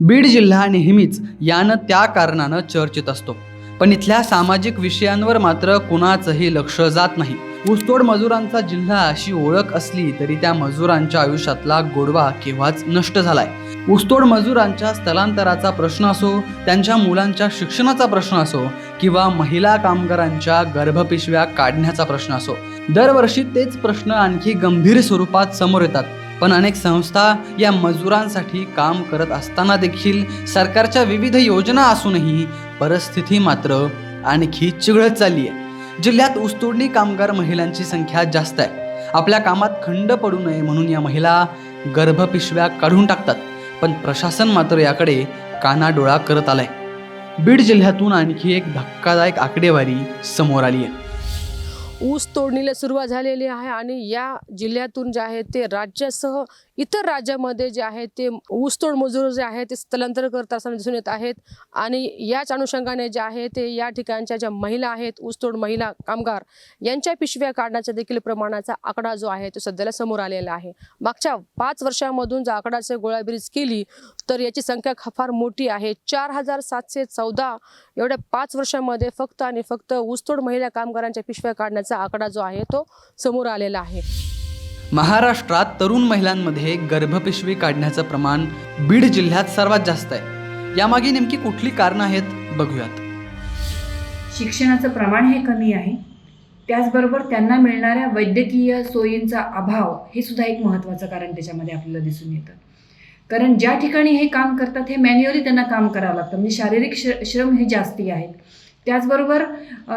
बीड जिल्हा नेहमीच यानं त्या कारणानं चर्चेत असतो. पण इथल्या सामाजिक विषयांवर मात्र कुणाचंही लक्ष जात नाही. ऊसतोड मजुरांचा जिल्हा अशी ओळख असली तरी त्या मजुरांच्या आयुष्यातला गोडवा केव्हाच नष्ट झालाय? ऊसतोड मजुरांच्या स्थलांतराचा प्रश्न असो त्यांच्या मुलांच्या शिक्षणाचा प्रश्न असो किंवा महिला कामगारांच्या गर्भपिशव्या काढण्याचा प्रश्न असो दरवर्षी तेच प्रश्न आणखी गंभीर स्वरूपात समोर येतात. पण अनेक संस्था या मजुरांसाठी काम करत असताना देखील सरकारच्या विविध योजना असूनही परिस्थिती मात्र आणखी चिघळत चालली आहे. जिल्ह्यात ऊसतोडणी कामगार महिलांची संख्या जास्त आहे. आपल्या कामात खंड पडू नये म्हणून या महिला गर्भपिशव्या काढून टाकतात. पण प्रशासन मात्र याकडे कानाडोळा करत आलाय. बीड जिल्ह्यातून आणखी एक धक्कादायक आकडेवारी समोर आली आहे. ऊस तोडणीला सुरुवात झालेली आहे आणि या जिल्ह्यातून जे आहे ते राज्यासह इतर राज्यामध्ये जे आहे ते ऊसतोड मजूर जे आहे ते स्थलांतर करत असताना दिसून येत आहेत. आणि याच अनुषंगाने जे आहे ते या ठिकाणच्या ज्या महिला आहेत ऊसतोड महिला कामगार यांच्या पिशव्या काढण्याच्या देखील प्रमाणाचा आकडा जो आहे तो सध्याला समोर आलेला आहे. मागच्या पाच वर्षामधून जर आकडाचे गोळाबेरीज केली तर याची संख्या फार मोठी आहे. चार हजार सातशे चौदा एवढ्या पाच वर्षामध्ये फक्त आणि फक्त ऊसतोड महिला कामगारांच्या पिशव्या काढण्याचा आकडा जो आहे तो समोर आलेला आहे. महाराष्ट्रात तरुण महिलांमध्ये गर्भपिशवी काढण्याचं प्रमाण बीड जिल्ह्यात सर्वात जास्त आहे. यामागे नेमकी कुठली कारणं आहेत बघूयात. शिक्षणाचं प्रमाण हे कमी आहे. त्याचबरोबर त्यांना मिळणाऱ्या वैद्यकीय सोयींचा अभाव हे सुद्धा एक महत्त्वाचं कारण त्याच्यामध्ये आपल्याला दिसून येतं. कारण ज्या ठिकाणी हे काम करतात हे मॅन्युअली त्यांना काम करावं लागतं. म्हणजे शारीरिक श्र श्रम हे जास्ती आहेत. त्याचबरोबर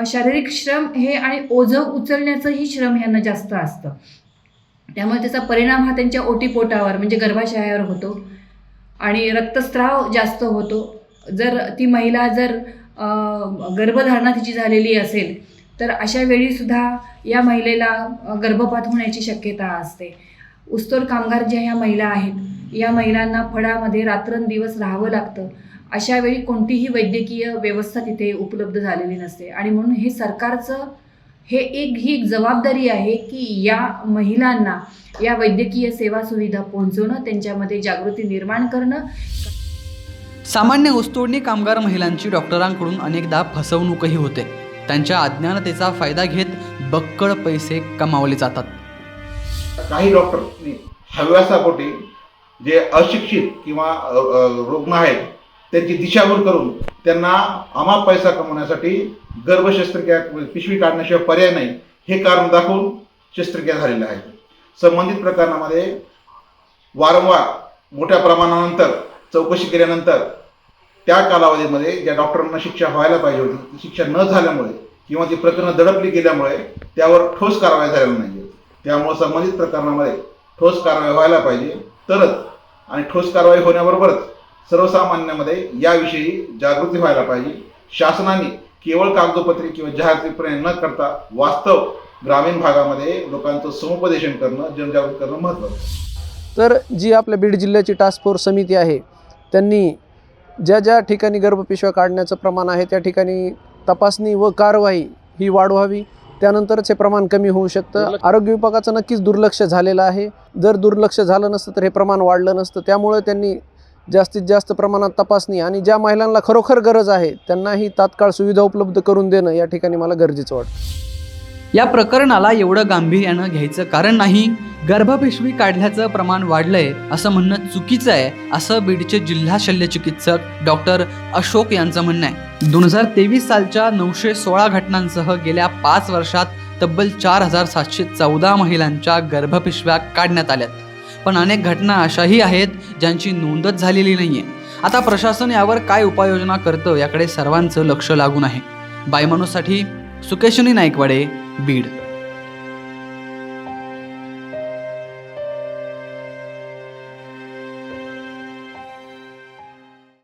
शारीरिक श्रम हे आणि ओझं उचलण्याचंही श्रम ह्यांना जास्त असतं. त्यामुळे त्याचा परिणाम हा त्यांच्या ओटीपोटावर म्हणजे गर्भाशयावर होतो. आणि रक्तस्राव जास्त होतो. जर ती महिला जर गर्भधारणा तिची झालेली असेल तर अशा वेळीसुद्धा या महिलेला गर्भपात होण्याची शक्यता असते. ऊसतोड कामगार ज्या ह्या महिला आहेत या महिलांना फळामध्ये रात्रंदिवस राहावं लागतं. अशा वेळी कोणतीही वैद्यकीय व्यवस्था तिथे उपलब्ध झालेली नसते. आणि म्हणून हे सरकारचं हे एक ही एक जबाबदारी आहे की या महिलांना या वैद्यकीय सेवा सुविधा पोहोचवणं त्यांच्यामध्ये जागृती निर्माण करणं. सामान्य ऊसतोडणी कामगार महिलांची डॉक्टरांकडून अनेकदा फसवणूकही होते. त्यांच्या अज्ञानतेचा फायदा घेत बक्कळ पैसे कमावले जातात. काही डॉक्टरनी हव्यासापोटी जे अशिक्षित किंवा रुग्ण आहेत त्यांची दिशाभूल करून त्यांना अमाप पैसा कमवण्यासाठी गर्भ शस्त्रक्रिया पिशवी काढण्याशिवाय पर्याय नाही. हे कारण दाखवून शस्त्रक्रिया झालेल्या आहेत. संबंधित प्रकरणामध्ये वारंवार मोठ्या प्रमाणानंतर चौकशी केल्यानंतर त्या कालावधीमध्ये ज्या डॉक्टरांना शिक्षा व्हायला पाहिजे होती शिक्षा न झाल्यामुळे किंवा ती प्रकरणं दडपली गेल्यामुळे त्यावर ठोस कारवाई झालेली नाही. त्यामुळे संबंधित प्रकरणामध्ये ठोस कारवाई व्हायला पाहिजे. तरच आणि ठोस कारवाई होण्याबरोबरच सर्वसामान्यांमध्ये याविषयी जागृती व्हायला पाहिजे. शासनाने केवळ कागदोपत्री किंवा जाहिरातीपर्यंत न करता वास्तव ग्रामीण भागामध्ये लोकांचं समुपदेशन करणं जनजागृती करणं महत्त्वाचं आहे. तर जी आपल्या बीड जिल्ह्याची टास्क फोर्स समिती आहे त्यांनी ज्या ज्या ठिकाणी गर्भपिशव्या काढण्याचं प्रमाण आहे त्या ठिकाणी तपासणी व कारवाई ही वाढवावी. त्यानंतरच हे प्रमाण कमी होऊ शकतं. आरोग्य विभागाचं नक्कीच दुर्लक्ष झालेलं आहे. जर दुर्लक्ष झालं नसतं तर हे प्रमाण वाढलं नसतं. त्यामुळे त्यांनी जास्तीत जास्त प्रमाणात तपासणी आणि ज्या महिलांना खरोखर गरज आहे त्यांनाही तात्काळ सुविधा उपलब्ध करून देणं या ठिकाणी मला गरजेचं वाटतं. या प्रकरणाला एवढं गांभीर्यानं घ्यायचं कारण नाही गर्भपिशवी काढल्याचं प्रमाण वाढलंय असं म्हणणं चुकीचं आहे असं बीडचे जिल्हा शल्यचिकित्सक डॉक्टर अशोक यांचं म्हणणं आहे. दोन हजार तेवीस सालच्या नऊशे सोळा घटनांसह गेल्या पाच वर्षात तब्बल चार हजार सातशे चौदा महिलांच्या गर्भपिशव्या काढण्यात आल्यात. पण अनेक घटना अशाही आहेत ज्यांची नोंदच झालेली नाही आहे आता प्रशासन यावर काय उपाययोजना करतं याकडे सर्वांचं लक्ष लागून आहे. बायमानूसाठी सुकेशनी नाईकवाडे बीड.